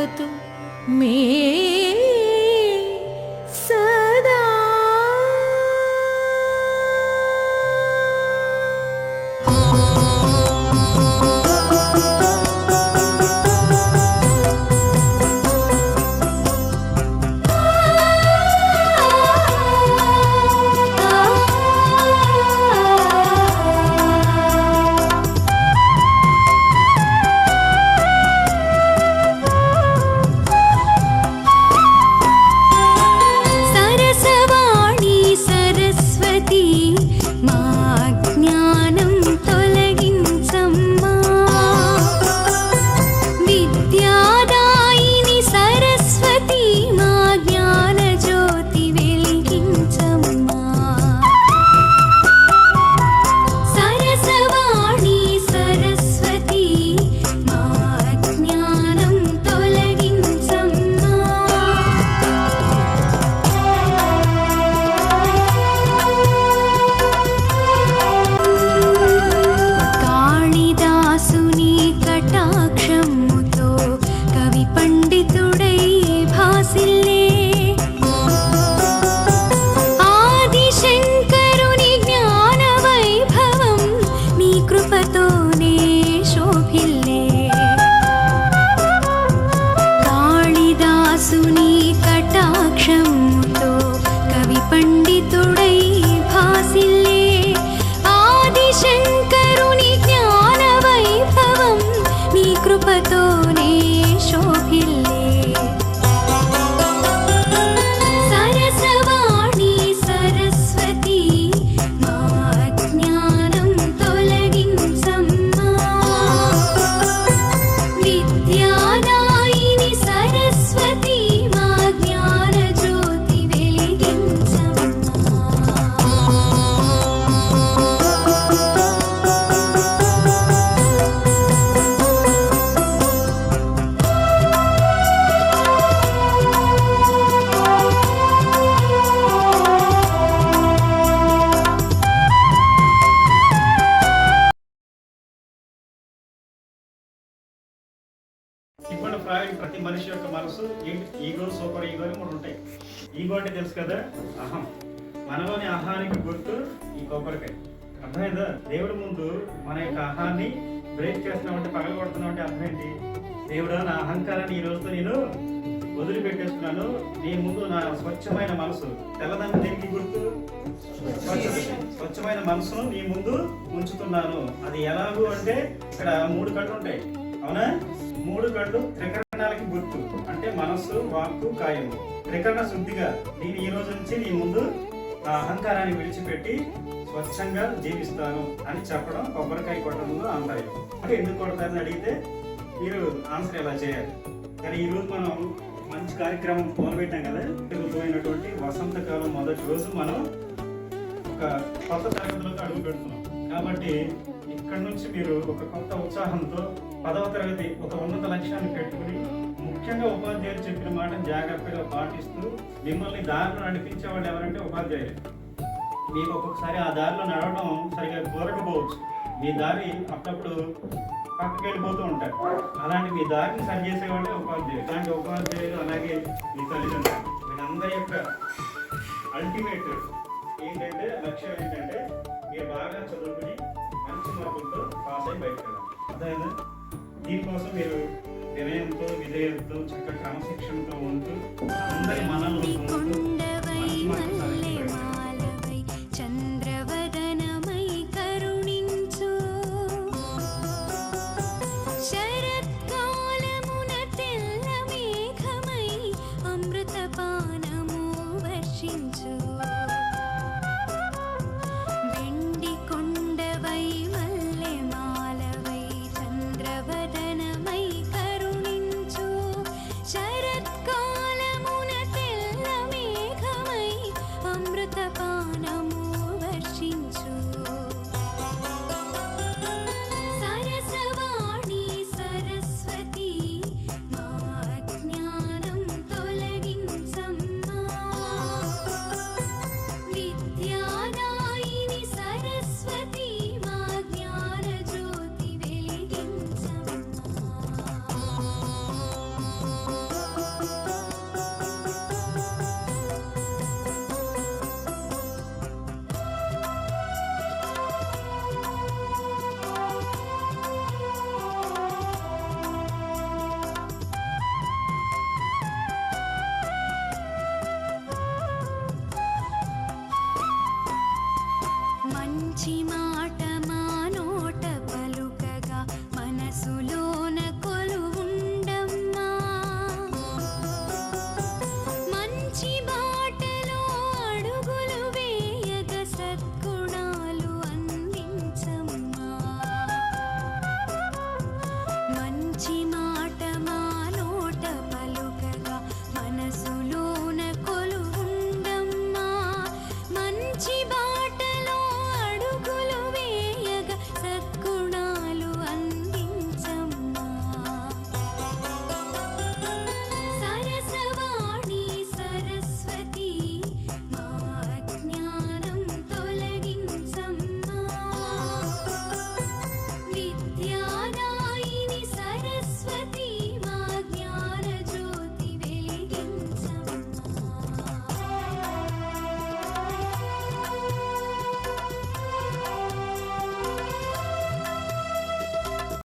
भवतु मे మనిషి యొక్క మనసు ఈగో సూపర్ ఈగో అని మూడు ఉంటాయి. ఈగో అంటే తెలుసు కదా? అహం. మనలోని అహానికి గుర్తు ఈ కొబ్బరికాయ. అర్థమైందా? దేవుడి ముందు మన యొక్క అహాన్ని బ్రేక్ చేస్తున్నామంటే పగల కొడుతున్నామంటే అర్థం ఏంటి? దేవుడు నా అహంకారాన్ని ఈ రోజుతో నేను వదిలిపెట్టేస్తున్నాను. నీ ముందు నా స్వచ్ఛమైన మనసు తెల్లదాన్ని దేనికి గుర్తు? స్వచ్ఛమైన మనసును నీ ముందు ఉంచుతున్నాను. అది ఎలాగూ అంటే ఇక్కడ మూడు కళ్ళు ఉంటాయి. అవునా? మూడు కళ్ళు త్రికరణాలకి గుర్తు. అంటే మనస్సు వాక్కు కాయము. త్రికరణ శుద్ధిగా నేను ఈ రోజు నుంచి నీ ముందు నా అహంకారాన్ని విడిచిపెట్టి స్వచ్ఛంగా జీవిస్తాను అని చెప్పడం కొబ్బరికాయ కొట్టడంలో అంటాయి అంటే ఎందుకు కొడతారని అడిగితే మీరు ఆన్సర్ ఎలా చేయాలి? కానీ ఈ రోజు మనం మంచి కార్యక్రమం మొదలుపెట్టాం కదా? పోయినటువంటి వసంతకాలం మొదటి రోజు మనం ఒక కొత్త తరగతిలోకి అడుగు పెడుతున్నాం. కాబట్టి ఇక్కడ నుంచి మీరు ఒక కొత్త ఉత్సాహంతో పదవ తరగతి ఒక ఉన్నత లక్ష్యాన్ని పెట్టుకుని ముఖ్యంగా ఉపాధ్యాయులు చెప్పిన మాట జాగ్రత్తగా పాటిస్తూ మిమ్మల్ని దారిలో నడిపించే వాళ్ళు ఎవరంటే ఉపాధ్యాయులు. మీకు ఒక్కొక్కసారి ఆ దారిలో నడవడం సరిగా కోరకపోవచ్చు మీ దారి అప్పుడప్పుడు పక్కకి వెళ్ళిపోతూ ఉంటారు. అలాంటి మీ దారిని సరి చేసేవాళ్ళే ఉపాధ్యాయులు. అలాంటి ఉపాధ్యాయులు అలాగే మీ తల్లిదండ్రులు. వీళ్ళందరి యొక్క అల్టిమేట్ ఏంటంటే లక్ష్యం ఏంటంటే మీరు బాగా చదువుకుని మంచి మార్కులతో పాస్ అయి బయటకు అదే దీనికోసం మీరు వినయంతో విజయంతో చక్క క్రమశిక్షణతో ఉంటూ అందరి మనలో